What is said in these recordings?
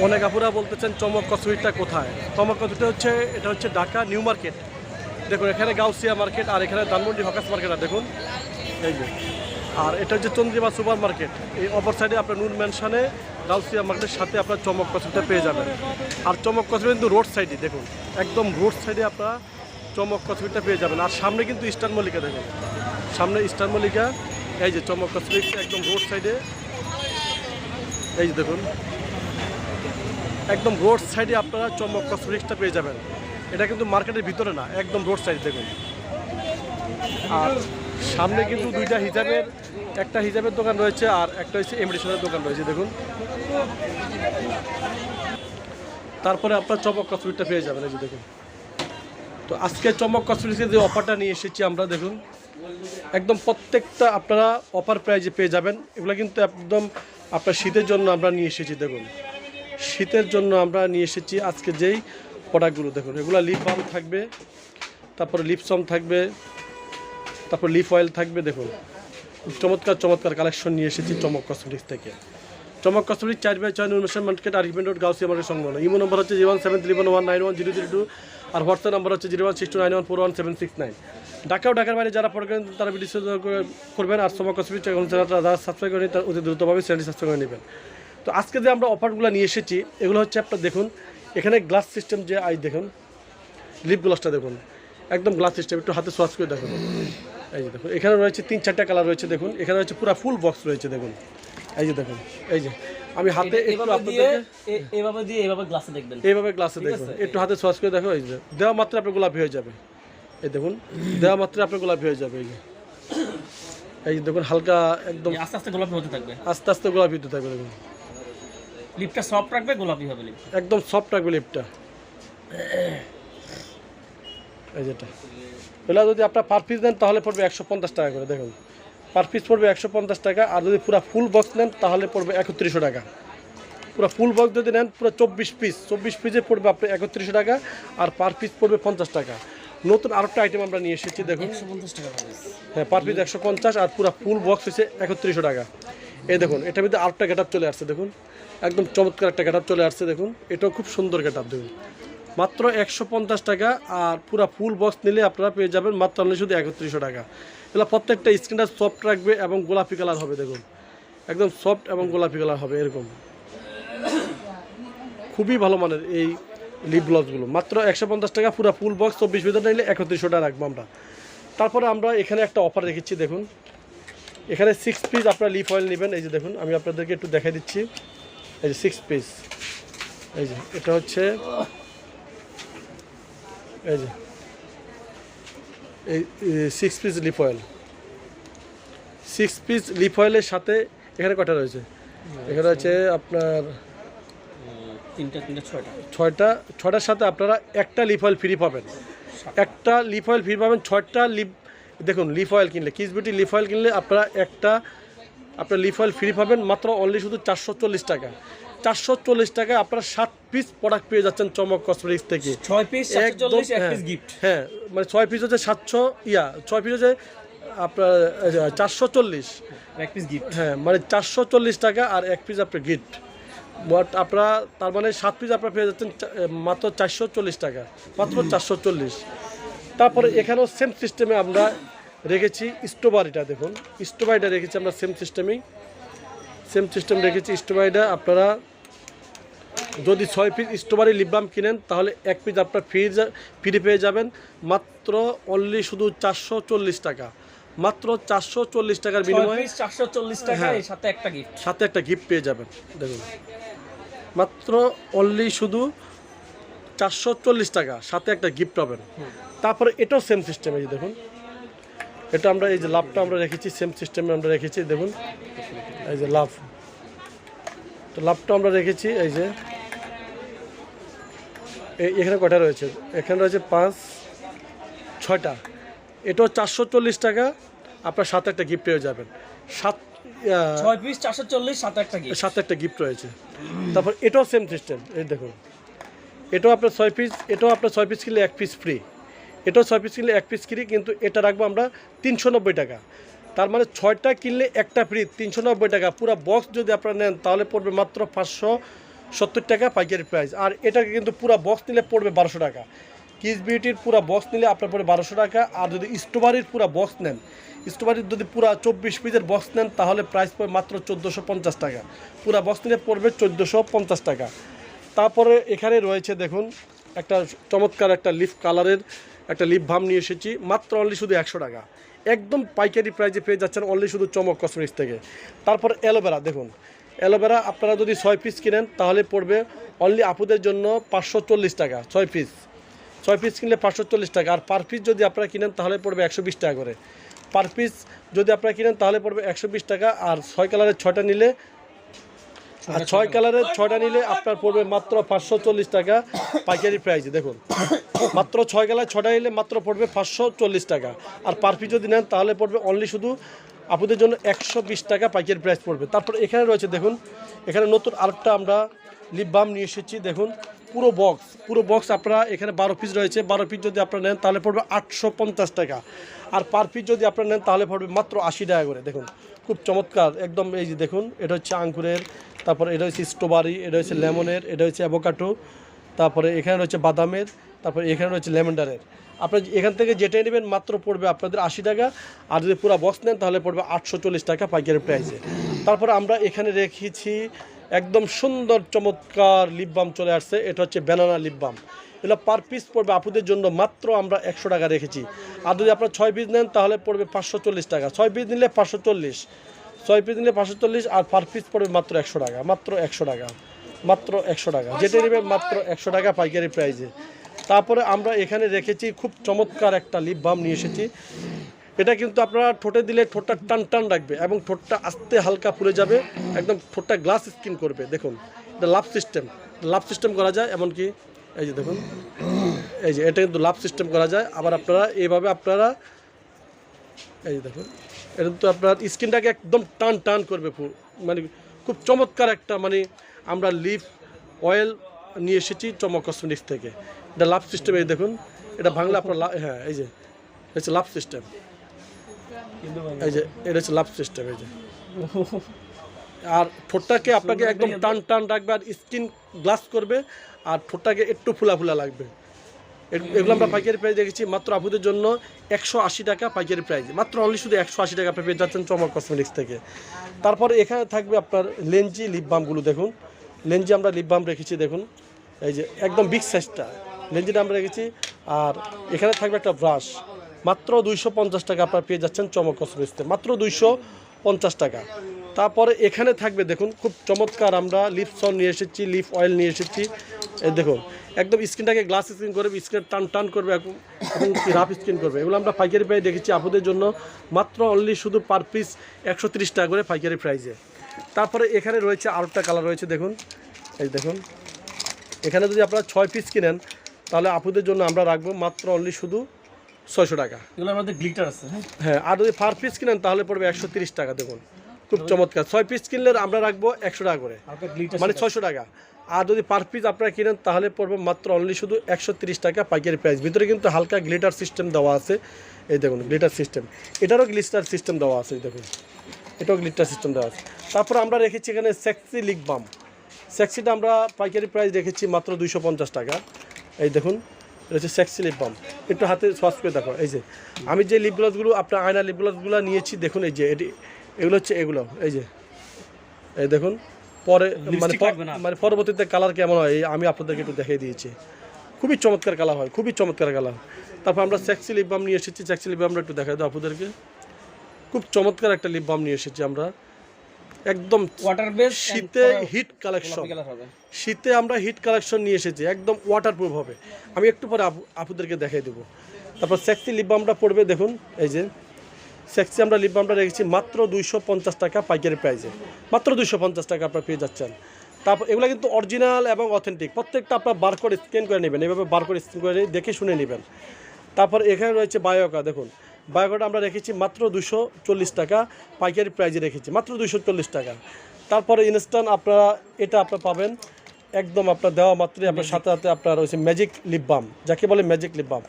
অনেক আপুরা বলতেছেন চমক কসুইটটা কোথায়? চমক কসুইটটা হচ্ছে, এটা হচ্ছে ঢাকা নিউ মার্কেট। দেখুন, এখানে গাউসিয়া মার্কেট আর এখানে ধানমন্ডি হকাস মার্কেট দেখুন। এই যে। আর এটা হচ্ছে চন্দ্রিমা সুপার মার্কেট। এই অপর সাইডে আপনার নুন ম্যানশনে গাউসিয়া মার্কেটের সাথে আপনার চমক কসুইটটা পেয়ে যাবেন। আর চমক কসুইট কিন্তু রোড সাইডে দেখুন। একদম রোড সাইডে আপনারা চমক কসুইটটা পেয়ে যাবেন। আর সামনে কিন্তু ইস্টার্ন মল্লিকা, দেখুন। সামনে ইস্টার্ন মল্লিকা, এই যে চমক কসুইট একদম রোড সাইডে এই যে, দেখুন। একদম রোড সাইডে আপনারা চমক কসমেটিক্সটা পেয়ে যাবেন। এটা কিন্তু মার্কেটের ভিতরে না, একদম রোড সাইড দেখুন। আর সামনে কিন্তু দুইটা হিজাবের, একটা হিজাবের দোকান রয়েছে আর একটা হচ্ছে এমডিশনের দোকান রয়েছে, দেখুন। তারপরে আপনার চমক কসমেটিকটা পেয়ে যাবেন, এই যে দেখুন। তো আজকে চমক কসমেটিক্সের যে অফারটা নিয়ে এসেছি আমরা, দেখুন। একদম প্রত্যেকটা আপনারা অফার প্রাইজে পেয়ে যাবেন। এগুলো কিন্তু একদম আপনার শীতের জন্য আমরা নিয়ে এসেছি, দেখুন। শীতের জন্য আমরা নিয়ে এসেছি আজকে যেই প্রোডাক্টগুলো দেখুন এগুলো লিপ বাম থাকবে তারপরে লিপসম থাকবে তারপর লিপ অয়েল থাকবে দেখুন। চমৎকার চমৎকার কালেকশন নিয়ে এসেছি চমক কসমেটিক্স থেকে। চমক কসমেটিক চার বাই ছয় নুরমেশন মার্কেট আর ইভেন্ট রোড গাউসি আমাদের সংলগ্ন ইমো নম্বর হচ্ছে zero one seven three one one nine one zero zero two আর হোয়াটসঅ্যাপ নম্বর হচ্ছে zero one six two nine one four one seven six nine. ঢাকাও ঢাকার বাইরে যারা পড়বেন তারা ভিডিও করবেন আর চমক কসমেটিক চ্যানেলটা যারা সাবস্ক্রাইব করে নিন, তারা অতি দ্রুতভাবে চ্যানেলটি সাবস্ক্রাইব করে নেবেন। তো আজকে যে আমরা অফারগুলো নিয়ে এসেছি এগুলো হচ্ছে আপনার দেখুন এখানে গ্লাস সিস্টেম যে আই দেখুন লিপ গ্লাসটা দেখুন একদম গ্লাস সিস্টেম একটু হাতে সোয়াচ করে দেখুন। এই যে দেখুন এখানে রয়েছে তিন চারটা কালার রয়েছে দেখুন এখানে রয়েছে পুরো ফুল বক্স রয়েছে দেখুন। এই যে দেখুন এই যে আমি হাতে একটু এভাবে দিয়ে এভাবে গ্লাসে দেখবেন। এইভাবে গ্লাসে দেখুন একটু হাতে সোয়াচ করে দেখো এই যে দেওয়া মাত্র আপনার গোলাপি হয়ে যাবে। এই দেখুন দেওয়া মাত্র আপনার গোলাপি হয়ে যাবে এই যে। এই যে দেখুন হালকা একদম আস্তে আস্তে গোলাপি হতে থাকবে। আস্তে আস্তে গোলাপি হতে থাকবে দেখুন। লিপটা সফট রাখবে গোলাপি হবে লিপ একদম সফট রাখবে লিপটা এই যেটা। এগুলো যদি আপনার পার পিস নেন তাহলে পড়বে একশো পঞ্চাশ টাকা করে দেখুন। পার পিস পড়বে একশো পঞ্চাশ টাকা আর যদি পুরো ফুল বক্স নেন তাহলে পড়বে একত্রিশশো টাকা। পুরো ফুল বক্স যদি নেন পুরো চব্বিশ পিস চব্বিশ পিসে পড়বে আপনার একত্রিশশো টাকা আর পার পিস পড়বে পঞ্চাশ টাকা। নতুন আরেকটা আইটেম আমরা নিয়ে এসেছি দেখুন। হ্যাঁ পার পিস একশো পঞ্চাশ আর পুরো ফুল বক্স হচ্ছে একত্রিশশো টাকা। এই দেখুন এটার ভিতরে আরেকটা গেট চলে আসছে দেখুন। একদম চমৎকার একটা গেট চলে আসছে, দেখুন। এটাও খুব সুন্দর গেট দেখুন। মাত্র একশো পঞ্চাশ টাকা আর পুরো ফুল বক্স নিলে আপনারা পেয়ে যাবেন মাত্র আপনি শুধু একত্রিশশো টাকা। এগুলো প্রত্যেকটা স্ক্রিনটা সফট রাখবে এবং গোলাপি কালার হবে, দেখুন। একদম সফট এবং গোলাপি কালার হবে, এরকম। খুবই ভালো মানের এই লিপ গ্লভসগুলো মাত্র একশো পঞ্চাশ টাকা, পুরো ফুল বক্স চব্বিশ ভিতরে নিলে একত্রিশশো টাকা রাখব আমরা। তারপরে আমরা এখানে একটা অফার রেখেছি দেখুন। এখানে সিক্স পিস আপনারা লিপ অয়েল নেবেন, এই যে দেখুন, আমি আপনাদেরকে একটু দেখাই দিচ্ছি। এই যে সিক্স পিস এই যে এটা হচ্ছে এই যে এই six piece lip oil six piece lip অয়েলের সাথে এখানে কটা রয়েছে? এখানে রয়েছে আপনার তিনটা তিনটা ছয়টা। ছয়টা ছয়টার সাথে আপনারা একটা লিফ অয়েল ফ্রি পাবেন। একটা লিফ অয়েল ফ্রি পাবেন ছয়টা লিপ দেখুন লিফ অয়েল কিনলে কিস বিউটি লিফ অয়েল কিনলে আপনারা একটা আপনার লিফ অয়েল ফ্রি পাবেন মাত্র অনলি শুধু চারশো চল্লিশ টাকা। চারশো চল্লিশ টাকায় আপনারা সাত পিস প্রোডাক্ট পেয়ে যাচ্ছেন চমক কসমেটিক্স থেকে। ছয় পিস একদম হ্যাঁ, গিফট হ্যাঁ মানে ছয় পিস হচ্ছে সাতশো ইয়া ছয় পিস হচ্ছে আপনার চারশো চল্লিশ। এক পিস গিফট হ্যাঁ মানে চারশো চল্লিশ টাকা আর এক পিস আপনার গিফট মোট আপনারা তার মানে সাত পিস আপনারা পেয়ে যাচ্ছেন মাত্র চারশো চল্লিশ টাকা মাত্র চারশো চল্লিশ। তারপরে এখানেও সেম সিস্টেমে আমরা রেখেছি স্টোবারিটা দেখুন। স্টোবারিটা রেখেছি আমরা সেম সিস্টেমেই সেম সিস্টেম রেখেছি স্টোবারিটা আপনারা যদি ছয় পিস স্টোবারি লিপবাম কিনেন তাহলে এক পিস আপনার ফ্রি ফ্রি পেয়ে যাবেন। মাত্র অনলি শুধু চারশো চল্লিশ টাকা। মাত্র চারশো চল্লিশ টাকার বিনিময়ে চারশো চল্লিশ টাকা হ্যাঁ। সাথে একটা গিফট সাথে একটা গিফট পেয়ে যাবেন। দেখুন। মাত্র অনলি শুধু চারশো চল্লিশ টাকা। সাথে একটা গিফট পাবেন। তারপরে এটাও সেম সিস্টেম দেখুন। এটা আমরা এই যে লাভটা আমরা রেখেছি সেম সিস্টেমে আমরা রেখেছি দেখুন। এই যে লাভ। তো লাভটা আমরা রেখেছি এই যে। এই- এখানে কটা রয়েছে? এখানে রয়েছে পাঁচ ছয়টা। এটাও চারশো চল্লিশ টাকা আপনার সাত একটা গিফট পেয়ে যাবেন। সাত ছয় পিস চারশো চল্লিশ সাথে একটা গিফট সাথে একটা গিফট রয়েছে। তারপর এটাও সেম সিস্টেম এই দেখুন। এটাও আপনার ছয় পিস এটাও আপনার ছয় পিস কিনলে এক পিস ফ্রি এটাও ছয় পিস কিনলে এক পিস ফ্রি কিন্তু এটা রাখব আমরা তিনশো নব্বই টাকা। তার মানে ছয়টা কিনলে একটা ফ্রি তিনশো নব্বই টাকা। পুরো বক্স যদি আপনারা নেন, তাহলে পড়বে মাত্র পাঁচশো সত্তর টাকা পাইকারি প্রাইস আর এটাকে কিন্তু পুরো বক্স নিলে পড়বে বারোশো টাকা। কিস বিউটির পুরো বক্স নিলে আপনার পড়বে বারোশো টাকা। আর যদি স্টোবারির পুরো বক্স নেন স্টোবারির যদি পুরো চব্বিশ পিসের বক্স নেন, তাহলে প্রাইস পড়বে মাত্র চোদ্দোশো পঞ্চাশ টাকা। পুরো বক্স নিলে পড়বে চোদ্দোশো পঞ্চাশ টাকা। তারপরে এখানে রয়েছে দেখুন, একটা চমৎকার একটা লিফ কালারের একটা লিপ ভাম নিয়ে এসেছি, মাত্র অনলি শুধু একশো টাকা। একদম পাইকারি প্রাইজে পেয়ে যাচ্ছেন অনলি শুধু চমক কসমেটিক্স থেকে। তারপর অ্যালোভেরা দেখুন। অ্যালোভেরা আপনারা যদি ছয় পিস কিনেন, তাহলে পড়বে অনলি আপুদের জন্য পাঁচশো চল্লিশ টাকা, ছয় পিস ছয় পিস কিনলে পাঁচশো চল্লিশ টাকা, আর পার পিস যদি আপনারা কিনেন, তাহলে পড়বে একশো বিশ টাকা করে। পার পিস যদি আপনারা কিনেন, তাহলে পড়বে একশো বিশ টাকা, আর ছয় কালারের ছয়টা নিলে আর ছয় কালারের ছয়টা নিলে আপনার পড়বে মাত্র পাঁচশো চল্লিশ টাকা পাইকারি প্রাইজে দেখুন। মাত্র ছয় কালার ছয়টা নিলে মাত্র পড়বে পাঁচশো চল্লিশ টাকা। আর পার পিস যদি নেন, তাহলে পড়বে অনলি শুধু আপনাদের জন্য একশো বিশ টাকা পাইকারি প্রাইস পড়বে। তারপর এখানে রয়েছে, দেখুন, এখানে নতুন আরেকটা আমরা লিপ বাম নিয়ে এসেছি, দেখুন, পুরো বক্স পুরো বক্স আপনারা এখানে বারো পিস রয়েছে। বারো পিস যদি আপনারা নেন, তাহলে পড়বে আটশো পঞ্চাশ টাকা। আর পার পিস যদি আপনারা নেন, তাহলে পড়বে মাত্র আশি টাকা করে, দেখুন। খুব চমৎকার। একদম এই যে দেখুন, এটা হচ্ছে আঙ্কুরের তারপর এটা হচ্ছে স্ট্রবেরি, এটা হচ্ছে লেমনের, এটা হচ্ছে অ্যাভোকাটো তারপরে এখানে রয়েছে বাদামের, তারপরে এখানে রয়েছে লেমন্ডারের আপনার এখান থেকে যেটাই নেবেন, মাত্র পড়বে আপনাদের আশি টাকা, আর যদি পুরো বক্স নেন, তাহলে পড়বে আটশো চল্লিশ টাকা পাইকারি প্রাইসে। তারপরে আমরা এখানে রেখেছি, একদম সুন্দর চমৎকার লিপবাম চলে আসছে, এটা হচ্ছে ব্যানানা লিপ বাম এগুলো পার পিস পড়বে আপুদের জন্য মাত্র আমরা একশো টাকা রেখেছি। আর যদি আপনারা ছয় পিস নেন, তাহলে পড়বে পাঁচশো চল্লিশ টাকা। ছয় পিস নিলে পাঁচশো চল্লিশ। ছয় পিস নিলে পাঁচশো চল্লিশ আর পার পিস পড়বে মাত্র একশো টাকা, মাত্র একশো টাকা, মাত্র একশো টাকা। যেটা নেবে মাত্র একশো টাকা পাইকারি প্রাইজে তারপরে আমরা এখানে রেখেছি খুব চমৎকার একটা লিপ বাম নিয়ে এসেছি। এটা কিন্তু আপনারা ঠোঁটে দিলে ঠোঁটটা টান টান রাখবে এবং ঠোঁটটা আস্তে হালকা ফুলে যাবে, একদম ঠোঁটটা গ্লাস স্কিন করবে। দেখুন, এটা লাভ সিস্টেম লাভ সিস্টেম করা যায়, এমনকি এই যে দেখুন, এই যে এটা কিন্তু লাভ সিস্টেম করা যায়। আবার আপনারা এইভাবে আপনারা, এই যে দেখুন, এটা তো আপনার স্কিনটাকে একদম টান টান করবে মানে খুব চমৎকার একটা মানে আমরা লিফ অয়েল নিয়ে এসেছি চমক কসমেটিক্স থেকে। এটা লাভ সিস্টেম এই দেখুন, এটা ভাঙলে আপনার হ্যাঁ এই যে হচ্ছে লাভ সিস্টেম এই যে, এটা হচ্ছে লাভ সিস্টেম এই যে। আর ঠোঁটটাকে আপনাকে একদম টান টান রাখবে আর স্কিন গ্লাস করবে আর ঠোঁটটাকে একটু ফুলা ফুলা লাগবে। এগুলো আমরা পাইকারি প্রাইস দেখেছি মাত্র আপুদের জন্য একশো আশি টাকা পাইকারি প্রাইস মাত্র অনলি শুধু একশো আশি টাকা আপনি পেয়ে যাচ্ছেন চমক কসমেটিক্স থেকে। তারপরে এখানে থাকবে আপনার লেঞ্জি লিপ বামগুলো দেখুন। লেঞ্জি আমরা লিপ বাম রেখেছি দেখুন। এই যে একদম বিগ সাইজটা লেঞ্জিটা আমরা রেখেছি আর এখানে থাকবে একটা ব্রাশ মাত্র দুইশো পঞ্চাশ টাকা আপনার পেয়ে যাচ্ছেন চমক কসমেটিক্সতে মাত্র দুইশো পঞ্চাশ টাকা। তারপরে এখানে থাকবে দেখুন খুব চমৎকার আমরা লিপসন নিয়ে এসেছি লিফ অয়েল নিয়ে এসেছি। এই দেখুন একদম স্কিনটাকে গ্লাস স্কিন করবে স্কিন টান টান করবে এবং রাফ স্কিন করবে। এগুলো আমরা পাইকারি প্রাইস দেখেছি আপুদের জন্য মাত্র অনলি শুধু পার পিস একশো তিরিশ টাকা করে পাইকারি প্রাইসে তারপরে এখানে রয়েছে আরেকটা কালার রয়েছে দেখুন এই দেখুন। এখানে যদি আপনারা ছয় পিস কিনেন তাহলে আপুদের জন্য আমরা রাখব মাত্র অনলি শুধু ছয়শো টাকা। এগুলোর মধ্যে গ্লিটার আছে হ্যাঁ? হ্যাঁ আর যদি পার পিস কিনেন তাহলে পড়বে একশো তিরিশ টাকা দেখুন। খুব চমৎকার। ছয় পিস কিনলে আমরা রাখব একশো টাকা করে। মানে ছয়শো টাকা। আর যদি পার পিস আপনারা কিনেন তাহলে পড়বে মাত্র অনলি শুধু একশো তিরিশ টাকা পাইকারি প্রাইস ভিতরে কিন্তু হালকা গ্লিটার সিস্টেম দেওয়া আছে। এই দেখুন গ্লিটার সিস্টেম এটারও গ্লিটার সিস্টেম দেওয়া আছে এই দেখুন। এটাও গ্লিটার সিস্টেম দেওয়া আছে। তারপর আমরা রেখেছি এখানে সেক্সি লিক বাম সেক্সিটা আমরা পাইকারি প্রাইস রেখেছি মাত্র দুইশো পঞ্চাশ টাকা। এই দেখুন এটা হচ্ছে সেক্সি লিপ বাম একটু হাতে সস করে দেখো। এই যে আমি যে লিপ গ্লাসগুলো আপনার আয়না লিপ গ্লাসগুলো নিয়েছি দেখুন এই যে এটি এগুলো হচ্ছে এগুলো এই যে এই দেখুন পরে মানে? মানে পরবর্তীতে কালার কেমন হয় আমি আপনাদেরকে একটু দেখিয়ে দিয়েছি। খুবই চমৎকার কালার হয় খুবই চমৎকার কালার তারপর আমরা সেক্সি লিপ বাম নিয়ে এসেছি সেক্সি লিপ বামটা একটু দেখাই দাও আপনাদেরকে। খুব চমৎকার একটা লিপ বাম নিয়ে এসেছি আমরা। একদম ওয়াটার বেস শীতে হিট কালেকশন শীতে আমরা হিট কালেকশন নিয়ে এসেছি একদম ওয়াটারপ্রুফ হবে। আমি একটু পরে আপু আপুদেরকে দেখাই দেবো। তারপর সেক্সি লিপ বামটা পড়বে দেখুন এই যে সেক্সি আমরা লিপ বামটা রেখেছি মাত্র দুইশো পঞ্চাশ টাকা পাইকারি প্রাইসে। মাত্র দুইশো পঞ্চাশ টাকা আপনারা পেয়ে যাচ্ছেন। তারপর এগুলো কিন্তু অরিজিনাল এবং অথেন্টিক। প্রত্যেকটা আপনার বার করে স্ক্যান করে নেবেন। এভাবে বার করে স্ক্যান করে দেখে শুনে নেবেন। তারপর এখানে রয়েছে বায়োকা দেখুন। বায়োকাটা আমরা রেখেছি মাত্র দুশো চল্লিশ টাকা পাইকারি প্রাইজে রেখেছি মাত্র দুশো চল্লিশ টাকা। তারপরে ইনস্ট্যান্ট আপনারা এটা আপনার পাবেন। একদম আপনার দেওয়া মাত্রই আপনার সাথে সাথে আপনার রয়েছে ম্যাজিক লিপ বাম যাকে বলে ম্যাজিক লিপ বাম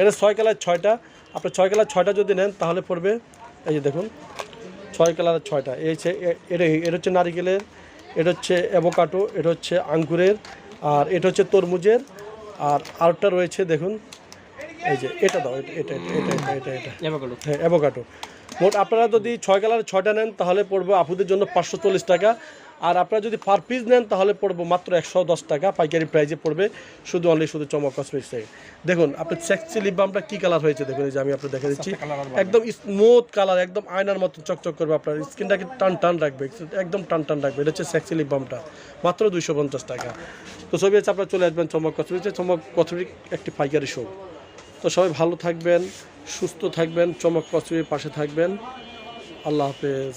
এটা ছয় কালার ছয়টা। আপনার ছয় কালার ছয়টা যদি নেন তাহলে পড়বে এই যে দেখুন ছয় কালারের ছয়টা। এই হচ্ছে এটা এটা হচ্ছে নারিকেলের এটা হচ্ছে অ্যাভোকাটো এটা হচ্ছে আঙ্গুরের আর এটা হচ্ছে তরমুজের আর আরটা রয়েছে দেখুন এই যে এটা দাও এটা এটা এটা এটা এটা এটা হ্যাঁ অ্যাভোকাডো মোট আপনারা যদি ছয় কালার ছয়টা নেন তাহলে পড়বে আপুদের জন্য পাঁচশো চল্লিশ টাকা। আর আপনারা যদি পার পিস নেন তাহলে পড়ব মাত্র একশো দশ টাকা। পাইকারি প্রাইজে পড়বে শুধু অনলি শুধু চমক কসমেটিক্স থেকে। দেখুন আপনার সেক্সি লিপ বামটা কী কালার হয়েছে দেখুন এই যে আমি আপনার দেখে দিচ্ছি। একদম স্মুথ কালার একদম আয়নার মতো চকচক করবে আপনার। স্কিনটাকে টান টান রাখবে একদম টান টান রাখবে। এটা হচ্ছে সেক্সি লিপ বামটা মাত্র দুইশো পঞ্চাশ টাকা। তো ছবি আছে আপনারা চলে আসবেন চমক কসমেটিক্সে চমক কসমেটিক একটি পাইকারি শো তো সবাই ভালো থাকবেন সুস্থ থাকবেন চমক কসমেটির পাশে থাকবেন। আল্লাহ হাফেজ।